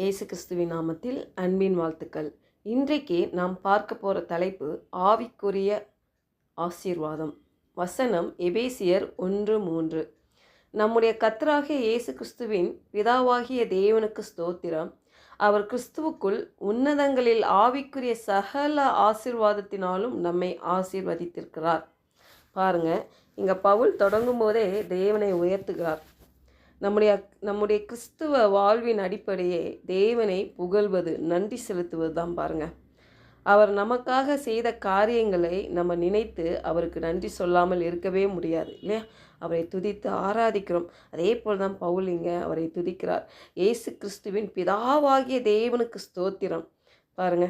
இயேசு கிறிஸ்துவின் நாமத்தில் அன்பின் வாழ்த்துக்கள். இன்றைக்கு நாம் பார்க்க போகிற தலைப்பு ஆவிக்குரிய ஆசீர்வாதம். வசனம் எபேசியர் ஒன்று மூன்று. நம்முடைய கத்தராகிய இயேசு கிறிஸ்துவின் பிதாவாகிய தேவனுக்கு ஸ்தோத்திரம். அவர் கிறிஸ்துவுக்குள் உன்னதங்களில் ஆவிக்குரிய சகல ஆசீர்வாதத்தினாலும் நம்மை ஆசீர்வதித்திருக்கிறார். பாருங்க இங்கே பவுல் தொடங்கும் போதே தேவனை உயர்த்துகிறார். நம்முடைய நம்முடைய கிறிஸ்துவ வாழ்வின் அடிப்படையே தேவனை புகழ்வது நன்றி செலுத்துவது தான் பாருங்கள் அவர் நமக்காக செய்த காரியங்களை நம்ம நினைத்து அவருக்கு நன்றி சொல்லாமல் இருக்கவே முடியாது இல்லையா? அவரை துதித்து ஆராதிக்கிறோம். அதே போல் தான் பவுலிங்க அவரை துதிக்கிறார். இயேசு கிறிஸ்துவின் பிதாவாகிய தேவனுக்கு ஸ்தோத்திரம். பாருங்க.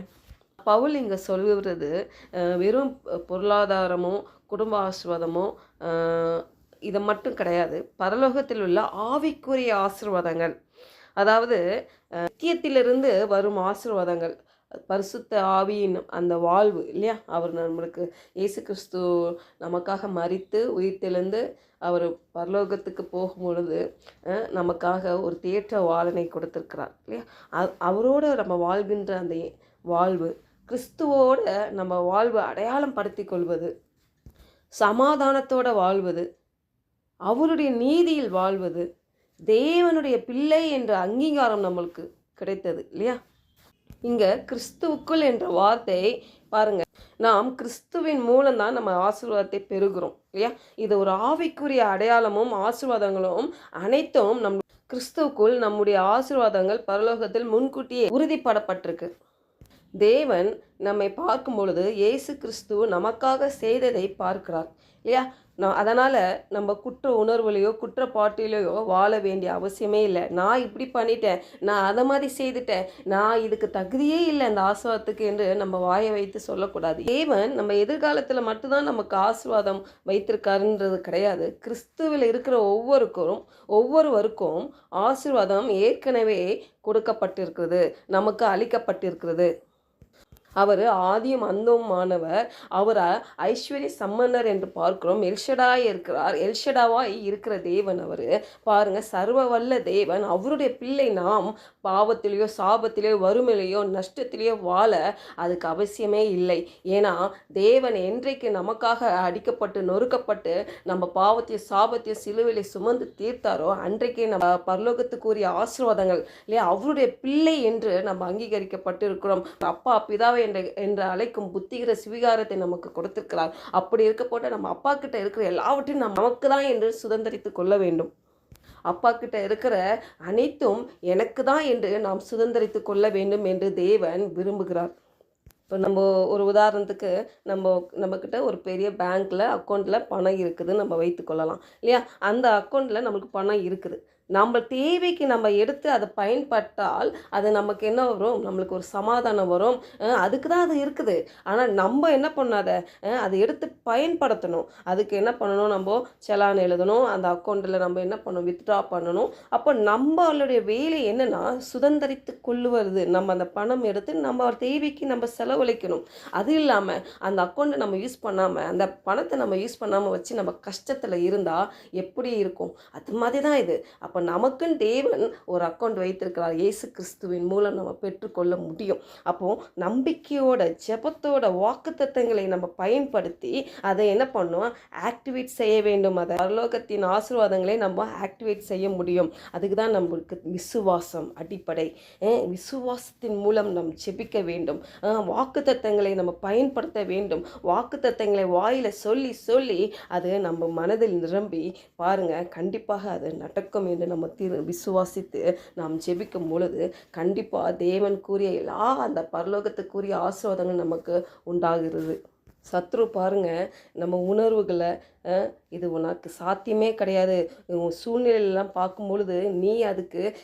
பவுல் இங்கே சொல்கிறது வெறும் பொருளாதாரமோ குடும்ப ஆசிர்வாதமோ இது மட்டும் கிடையாது. பரலோகத்தில் உள்ள ஆவிக்குரிய ஆசீர்வாதங்கள். அதாவது நித்தியத்திலிருந்து வரும் ஆசிர்வாதங்கள். பரிசுத்த ஆவியின் அந்த வாழ்வு இல்லையா? அவர் நம்மளுக்கு இயேசு கிறிஸ்து நமக்காக மறித்து உயிர்த்தெழுந்து அவர் பரலோகத்துக்கு போகும் பொழுது நமக்காக ஒரு தேற்ற வாழனை கொடுத்துருக்கிறார் இல்லையா? அ- அவரோட நம்ம வாழ்கின்ற அந்த வாழ்வு கிறிஸ்துவோட நம்ம வாழ்வு அடையாளம் படுத்தி கொள்வது சமாதானத்தோட வாழ்வது அவருடைய நீதியில் வாழ்வது தேவனுடைய பிள்ளை என்ற அங்கீகாரம் நம்மளுக்கு கிடைத்தது இல்லையா? இங்க கிறிஸ்துவுக்குள் என்ற வார்த்தை பாருங்க. நாம் கிறிஸ்துவின் மூலம்தான் நம்ம ஆசீர்வாதத்தை பெறுகிறோம் இல்லையா? இது ஒரு ஆவிக்குரிய அடையாளமும் ஆசீர்வாதங்களும் அனைத்தும் நம் கிறிஸ்துவுக்குள் நம்முடைய ஆசீர்வாதங்கள் பரலோகத்தில் முன்கூட்டியே உறுதிப்படப்பட்டிருக்கு. தேவன் நம்மை பார்க்கும் பொழுது இயேசு கிறிஸ்து நமக்காக செய்ததை பார்க்கிறார் இல்லையா? நான் அதனால் நம்ம குற்ற உணர்வுலையோ குற்றப்பாட்டிலையோ வாழ வேண்டிய அவசியமே இல்லை. நான் இப்படி பண்ணிட்டேன். நான் அதை மாதிரி செய்துட்டேன். நான் இதுக்கு தகுதியே இல்லை அந்த ஆசிர்வாதத்துக்கு என்று நம்ம வாயை வைத்து சொல்லக்கூடாது. ஏவன் நம்ம எதிர்காலத்தில் மட்டும்தான் நமக்கு ஆசீர்வாதம் வைத்திருக்காருன்றது கிடையாது. கிறிஸ்துவில் இருக்கிற ஒவ்வொருக்கும் ஒவ்வொருவருக்கும் ஆசீர்வாதம் ஏற்கனவே கொடுக்கப்பட்டிருக்கிறது. நமக்கு அளிக்கப்பட்டிருக்கிறது. அவர் ஆதியும் அந்தமானவர் அவரை ஐஸ்வர்ய சம்மன்னர் என்று பார்க்கிறோம். எல்ஷடாய் இருக்கிறார். எல்ஷடாவாய் இருக்கிற தேவன் அவர். பாருங்க சர்வ வல்ல தேவன். அவருடைய பிள்ளை நாம் பாவத்திலேயோ சாபத்திலேயோ வறுமையிலையோ நஷ்டத்திலேயோ வாழ அதுக்கு அவசியமே இல்லை. ஏன்னா தேவன் என்றைக்கு நமக்காக அடிக்கப்பட்டு நொறுக்கப்பட்டு நம்ம பாவத்தையும் சாபத்தையும் சிலுவையில சுமந்து தீர்த்தாரோ அன்றைக்கே நம்ம பரலோகத்துக்குரிய ஆசீர்வாதங்கள் இல்லையா? அவருடைய பிள்ளை என்று நம்ம அங்கீகரிக்கப்பட்டு இருக்கிறோம் அப்பா பிதாவை என்ற என்று அழைக்கும் புத்திகிற சுவீகாரத்தை நமக்கு கொடுத்திருக்கிறார். அப்படி இருக்க போட்ட நம்ம அப்பா கிட்ட இருக்கிற எல்லாவற்றையும் நமக்கு தான் என்று சுதந்திரித்து கொள்ள வேண்டும். அப்பா கிட்ட இருக்கிற அனைத்தும் எனக்கு தான் என்று நாம் சுதந்திரித்து கொள்ள வேண்டும் என்று தேவன் விரும்புகிறார். இப்போ நம்ம ஒரு உதாரணத்துக்கு நம்ம நம்மக்கிட்ட ஒரு பெரிய பேங்க்கில் அக்கௌண்ட்டில் பணம் இருக்குதுன்னு நம்ம வைத்துக்கொள்ளலாம் இல்லையா? அந்த அக்கௌண்ட்டில் நம்மளுக்கு பணம் இருக்குது. நம்ம தேவைக்கு நம்ம எடுத்து அதை பயன்பட்டால் அது நமக்கு என்ன வரும்? நம்மளுக்கு ஒரு சமாதானம் வரும். அதுக்கு தான் அது இருக்குது. ஆனால் நம்ம என்ன பண்ணாத? அதை எடுத்து பயன்படுத்தணும். அதுக்கு என்ன பண்ணணும் நம்ம? செலான் எழுதணும். அந்த அக்கௌண்ட்டில் நம்ம என்ன பண்ணணும்? வித்ட்ரா பண்ணணும். அப்போ நம்மளுடைய வேலை என்னென்னா சுதந்திரித்து கொள்ளுவது. நம்ம அந்த பணம் எடுத்து நம்ம தேவைக்கு நம்ம செலவு செலவழிக்கணும். அது இல்லாமல் அந்த அக்கௌண்ட்டை நம்ம யூஸ் பண்ணாமல் அந்த பணத்தை நம்ம யூஸ் பண்ணாமல் வச்சு நம்ம கஷ்டத்தில் இருந்தால் எப்படி இருக்கும்? அது மாதிரி தான் இது. அப்போ நமக்குன்னு தேவன் ஒரு அக்கௌண்ட் வைத்திருக்கிறார். இயேசு கிறிஸ்துவின் மூலம் நம்ம பெற்றுக்கொள்ள முடியும். அப்போது நம்பிக்கையோட ஜெபத்தோட வாக்குத்தத்தங்களை நம்ம பயன்படுத்தி அதை என்ன பண்ணுவோம்? ஆக்டிவேட் செய்ய வேண்டும். அதை பரலோகத்தின் ஆசீர்வாதங்களை நம்ம ஆக்டிவேட் செய்ய முடியும். அதுக்கு தான் நம்மளுக்கு விசுவாசம் அடிப்படை. விசுவாசத்தின் மூலம் நாம் ஜெபிக்க வேண்டும். வாக்குத்தத்தங்களை நம்ம பயன்படுத்த வேண்டும். வாக்குத்தத்தங்களை வாயில் சொல்லி சொல்லி அது நம்ம மனதில் நிரம்பி பாருங்க கண்டிப்பாக அது நடக்கும் என்று நம்ம திரு விசுவாசித்து நாம் ஜெபிக்கும் பொழுது கண்டிப்பாக தேவன் கூறிய எல்லா அந்த பரலோகத்துக்குரிய ஆசிர்வாதங்கள் நமக்கு உண்டாகிறது. சத்ரு பாருங்க நம்ம உணர்வுகளை இது உனக்கு சாத்தியமே கிடையாது. சூழ்நிலையெல்லாம் பார்க்கும் பொழுது நீ அதுக்கு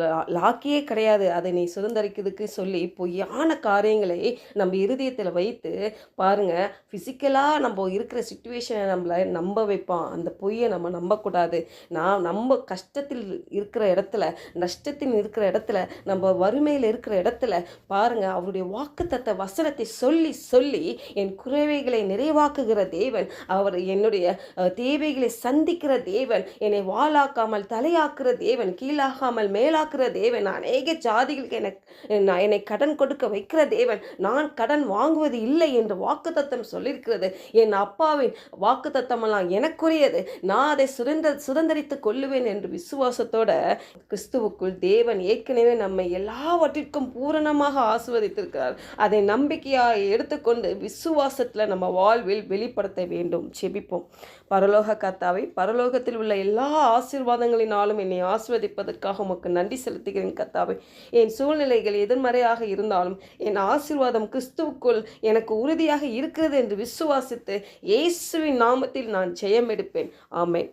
லா- லாக்கியே கிடையாது. அதை நீ சுதந்திரிக்கிறதுக்கு சொல்லி பொய்யான காரியங்களை நம்ம இருதயத்தில் வைத்து பாருங்க ஃபிசிக்கலாக நம்ம இருக்கிற சுச்சுவேஷனை நம்மளை நம்ப வைப்பான். அந்த பொய்யை நம்ம நம்பக்கூடாது. நான் நம்ம கஷ்டத்தில் இருக்கிற இடத்துல நஷ்டத்தில் இருக்கிற இடத்துல நம்ம வறுமையில் இருக்கிற இடத்துல பாருங்கள் அவருடைய வாக்குத்தத்த வசனத்தை சொல்லி சொல்லி என் குறைவைகளை நிறைவாக்குகிற தேவன் அவர் என்னுடைய என்னுடைய தேவைகளை சந்திக்கிற தேவன் என்னை வாளாக்காமல் தலையாக்குற தேவன் கீழாகாமல் மேலாக்குற தேவன் அநேக ஜாதிகளுக்கு எனக்கு நான் என்னை கடன் கொடுக்க வைக்கிற தேவன் நான் கடன் வாங்குவது இல்லை என்று வாக்குத்தத்தம் சொல்லியிருக்கிறது. என் அப்பாவின் வாக்குத்தத்தமெல்லாம் எனக்குரியது. நான் அதை சுதந்திர சுதந்திரித்து கொள்ளுவேன் என்று விசுவாசத்தோட கிறிஸ்துவுக்குள் தேவன் ஏற்கனவே நம்மை எல்லாவற்றிற்கும் பூரணமாக ஆசிர்வதித்திருக்கிறார். அதை நம்பிக்கையாக எடுத்துக்கொண்டு விசுவாசத்தில் நம்ம வாழ்வில் வெளிப்படுத்த வேண்டும். செபிப்போம் பரலோக கத்தாவை பரலோகத்தில் உள்ள எல்லா ஆசீர்வாதங்களினாலும் என்னை ஆசிர்வதிப்பதற்காக உமக்கு நன்றி செலுத்துகிறேன் கத்தாவை என் சூழ்நிலைகள் எதிர்மறையாக இருந்தாலும் என் ஆசீர்வாதம் கிறிஸ்துவுக்குள் எனக்கு உறுதியாக இருக்கிறது என்று விசுவாசித்து இயேசுவின் நாமத்தில் நான் ஜெயம் எடுப்பேன் ஆமேன்.